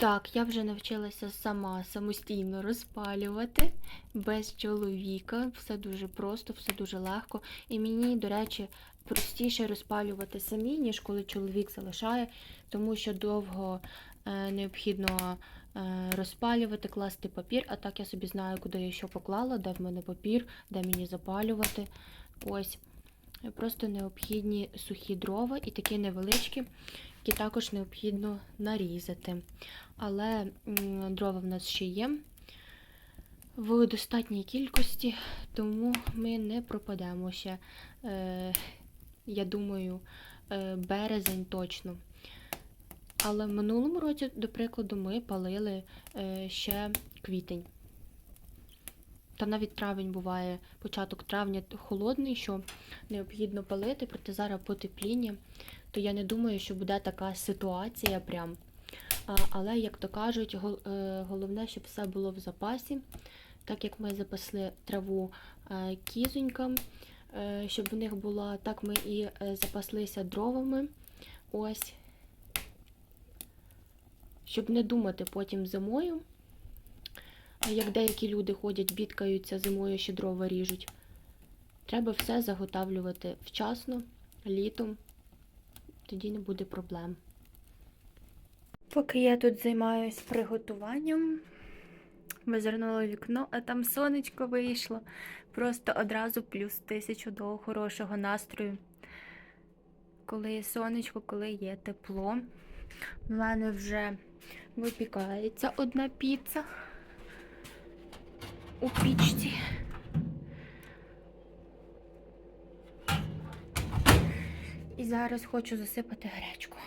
Так, я вже навчилася сама самостійно розпалювати без чоловіка. Все дуже просто, все дуже легко. І мені, до речі, простіше розпалювати самі, ніж коли чоловік залишає, тому що довго е, необхідно е, розпалювати, класти папір. А так я собі знаю, куди я що поклала, де в мене папір, де мені запалювати. Ось. Просто необхідні сухі дрова і такі невеличкі, які також необхідно нарізати. Але дрова в нас ще є в достатній кількості, тому ми не пропадемо ще, е, я думаю, е, березень точно. Але в минулому році, до прикладу, ми палили е, ще квітень. Та навіть травень буває, початок травня холодний, що необхідно палити, проте зараз потепління, то я не думаю, що буде така ситуація прям. Але, як то кажуть, е, головне, щоб все було в запасі, так як ми запасли траву е, кізонькам, е, щоб в них була, так ми і запаслися дровами. Ось. Щоб не думати потім зимою, як деякі люди ходять, бідкаються зимою, ще дрова ріжуть. Треба все заготавлювати вчасно, літом, тоді не буде проблем. Поки я тут займаюсь приготуванням, визирнула в вікно, а там сонечко вийшло. Просто одразу плюс тисячу до хорошого настрою. Коли є сонечко, коли є тепло. У мене вже випікається одна піца у пічці. І зараз хочу засипати гречку.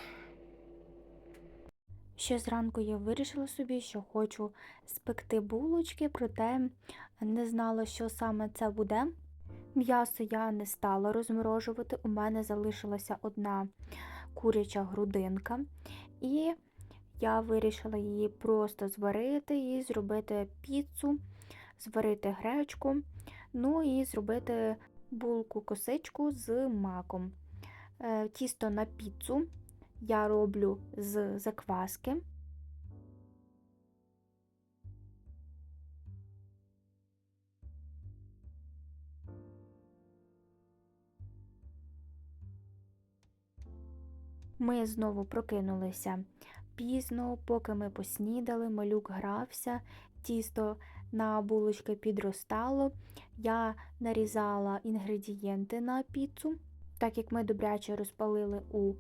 Ще зранку я вирішила собі, що хочу спекти булочки, проте не знала, що саме це буде. М'ясо я не стала розморожувати, у мене залишилася одна куряча грудинка, і я вирішила її просто зварити і зробити піцу, зварити гречку, ну і зробити булку-косичку з маком. Е, Тісто на піцу я роблю з закваски. Ми знову прокинулися пізно, поки ми поснідали, малюк грався, тісто на булочки підростало. Я нарізала інгредієнти на піцу, так як ми добряче розпалили у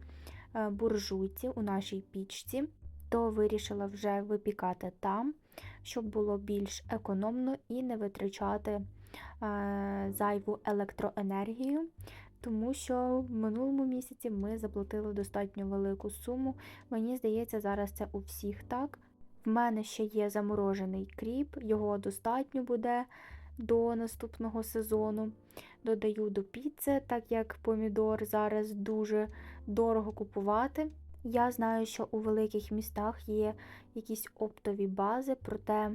е, буржуйці, у нашій пічці, то вирішила вже випікати там, щоб було більш економно і не витрачати е, зайву електроенергію. Тому що в минулому місяці ми заплатили достатньо велику суму. Мені здається, зараз це у всіх так. В мене ще є заморожений кріп, його достатньо буде до наступного сезону. Додаю до піци, так як помідор зараз дуже дорого купувати. Я знаю, що у великих містах є якісь оптові бази, проте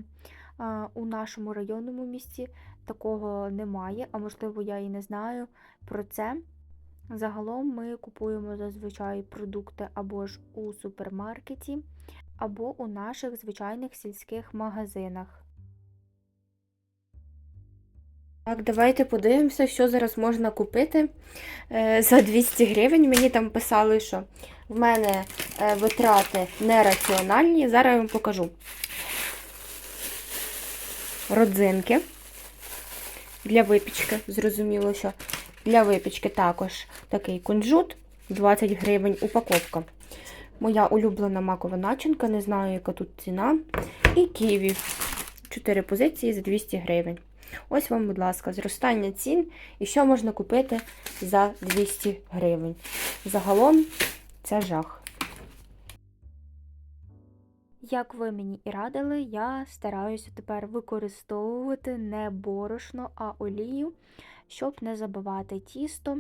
у нашому районному місті такого немає, а можливо, я і не знаю про це. Загалом ми купуємо зазвичай продукти або ж у супермаркеті, або у наших звичайних сільських магазинах. Так, давайте подивимося, що зараз можна купити е, за 200 гривень. Мені там писали, що в мене е, витрати нераціональні. Зараз я вам покажу. Родзинки для випічки. Зрозуміло, що для випічки також такий кунжут 20 гривень упаковка. Моя улюблена макова начинка, не знаю, яка тут ціна. І ківі. 4 позиції за 200 гривень. Ось вам, будь ласка, зростання цін і що можна купити за 200 гривень. Загалом це жах. Як ви мені і радили, я стараюся тепер використовувати не борошно, а олію, щоб не забивати тісто.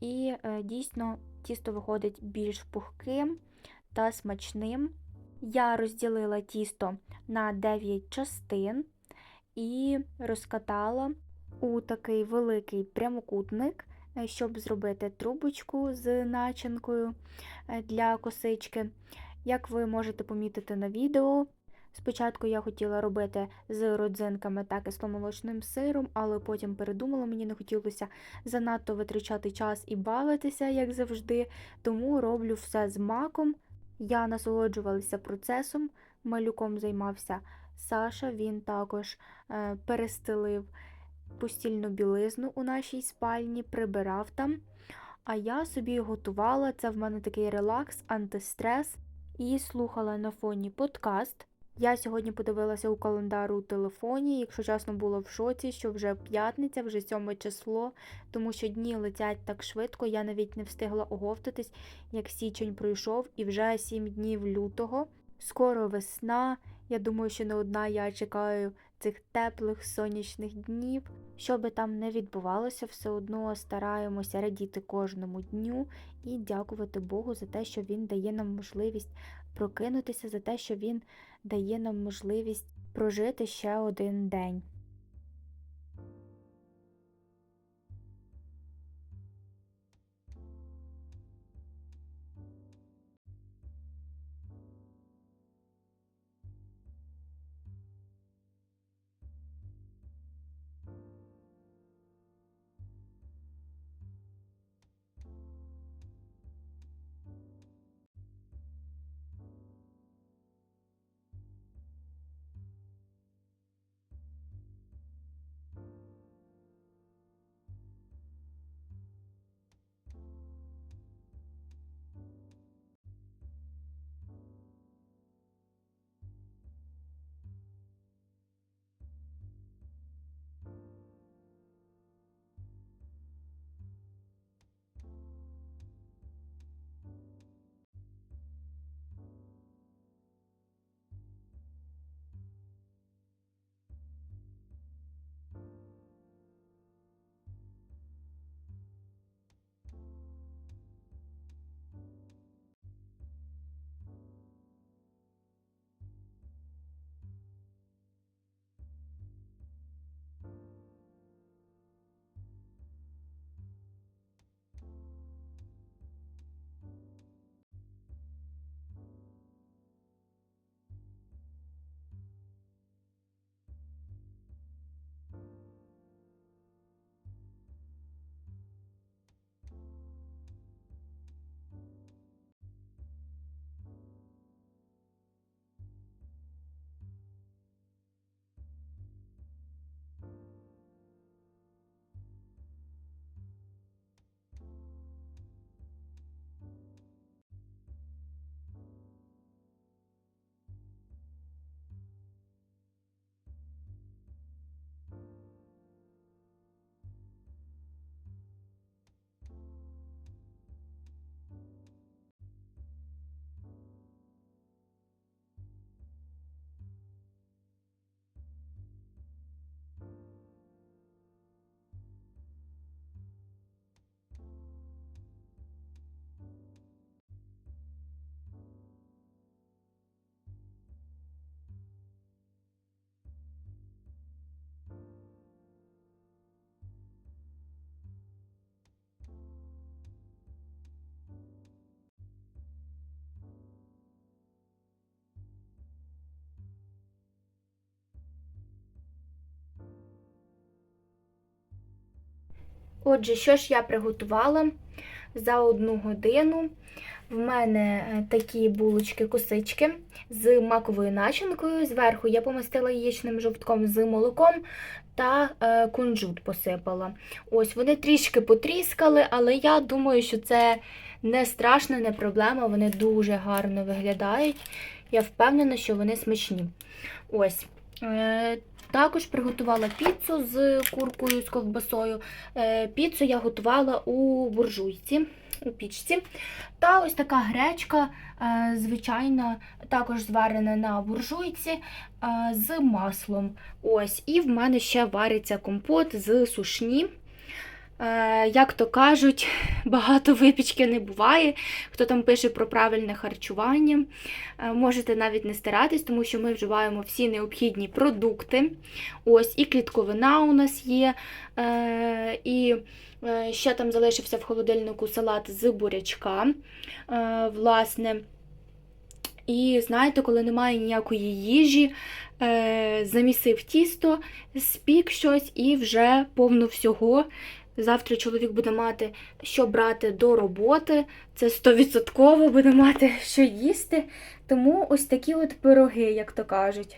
І е, дійсно тісто виходить більш пухким та смачним. Я розділила тісто на 9 частин і розкатала у такий великий прямокутник, е, щоб зробити трубочку з начинкою е, для косички. Як ви можете помітити на відео, спочатку я хотіла робити з родзинками та кисломолочним сиром, але потім передумала, мені не хотілося занадто витрачати час і бавитися, як завжди, тому роблю все з маком. Я насолоджувалася процесом, малюком займався Саша, він також е, перестелив постільну білизну у нашій спальні, прибирав там. А я собі готувала, це в мене такий релакс, антистрес, і слухала на фоні подкаст. Я сьогодні подивилася у календару у телефоні, якщо чесно, було в шоці, що вже п'ятниця, вже сьоме число, тому що дні летять так швидко, я навіть не встигла оговтатись, як січень пройшов, і вже сім днів лютого. Скоро весна. Я думаю, що не одна я чекаю цих теплих сонячних днів. Що би там не відбувалося, все одно стараємося радіти кожному дню і дякувати Богу за те, що Він дає нам можливість прокинутися, за те, що Він дає нам можливість прожити ще один день. Отже, що ж я приготувала за одну годину? В мене е, такі булочки-косички з маковою начинкою. Зверху я помастила яєчним жовтком з молоком та е, кунжут посипала. Ось вони трішки потріскали, але я думаю, що це не страшно, не проблема. Вони дуже гарно виглядають. Я впевнена, що вони смачні. Ось. Також приготувала піцу з куркою, з ковбасою. Е, Піцу я готувала у буржуйці, у пічці. Та ось така гречка, е, звичайна, також зварена на буржуйці е, з маслом. Ось. І в мене ще вариться компот з сушні. Е, Як то кажуть, багато випічки не буває. Хто там пише про правильне харчування, е, можете навіть не старатись, тому що ми вживаємо всі необхідні продукти. Ось, і клітковина у нас є, е, і ще там залишився в холодильнику салат з бурячка. Власне, І знаєте, коли немає ніякої їжі, замісив тісто, спік щось і вже повно всього. Завтра чоловік буде мати що брати до роботи. Це стовідсотково буде мати що їсти. Тому ось такі от пироги, як то кажуть.